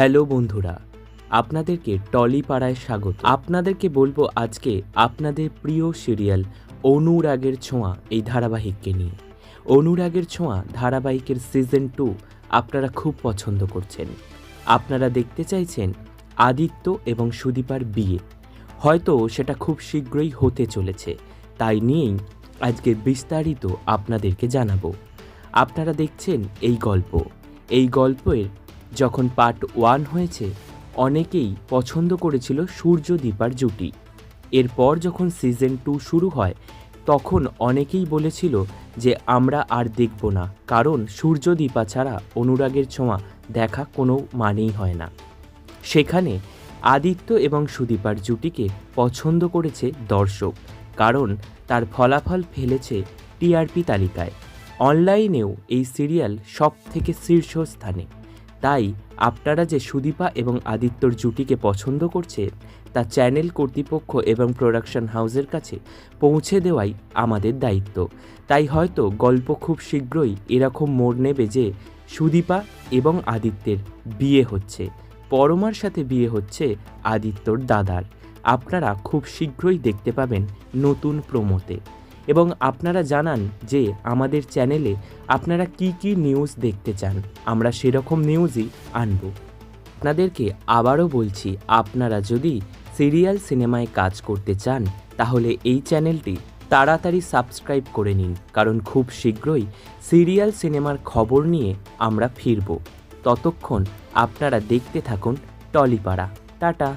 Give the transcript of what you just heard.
Hello বন্ধুরা, আপনাদেরকে টলিপাড়ায় স্বাগত। আপনাদেরকে বলব আজকে আপনাদের প্রিয় সিরিয়াল অনুরাগের ছোঁয়া, এই ধারাবাহিককে নিয়ে। অনুরাগের ছোঁয়া ধারাবাহিকের সিজন টু আপনারা খুব পছন্দ করছেন। আপনারা দেখতে চাইছেন আদিত্য এবং সুদীপার বিয়ে। হয়তো সেটা খুব শীঘ্রই হতে চলেছে, তাই নিয়েই আজকে বিস্তারিত আপনাদেরকে জানাব। আপনারা দেখছেন এই গল্প। এই গল্পের যখন পার্ট ওয়ান হয়েছে, অনেকেই পছন্দ করেছিল সূর্যদীপার জুটি। এরপর যখন সিজন টু শুরু হয়, তখন অনেকেই বলেছিল যে আমরা আর দেখব না, কারণ সূর্যদীপা ছাড়া অনুরাগের ছোঁয়া দেখা কোনো মানেই হয় না। সেখানে আদিত্য এবং সুদীপার জুটিকে পছন্দ করেছে দর্শক, কারণ তার ফলাফল ফেলেছে টিআরপি তালিকায়। অনলাইনেও এই সিরিয়াল সব থেকে শীর্ষস্থানে। তাই আপনারা যে সুদীপা এবং আদিত্যর জুটিকে পছন্দ করছে, তা চ্যানেল কর্তৃপক্ষ এবং প্রোডাকশন হাউসের কাছে পৌঁছে দেওয়াই আমাদের দায়িত্ব। তাই হয়তো গল্প খুব শীঘ্রই এরকম মোড় নেবে যে সুদীপা এবং আদিত্যের বিয়ে হচ্ছে, পরমার সাথে বিয়ে হচ্ছে আদিত্যর দাদার। আপনারা খুব শীঘ্রই দেখতে পাবেন নতুন প্রোমোতে। এবং আপনারা জানান যে আমাদের চ্যানেলে আপনারা কি কি নিউজ দেখতে চান। আমরা সেরকম নিউজই আনব। আপনাদেরকে আবারও বলছি, আপনারা যদি সিরিয়াল সিনেমায় কাজ করতে চান, তাহলে এই চ্যানেলটি তাড়াতাড়ি সাবস্ক্রাইব করে নিন, কারণ খুব শীঘ্রই সিরিয়াল সিনেমার খবর নিয়ে আমরা ফিরব। ততক্ষণ আপনারা দেখতে থাকুন টলিপাড়া। টাটা।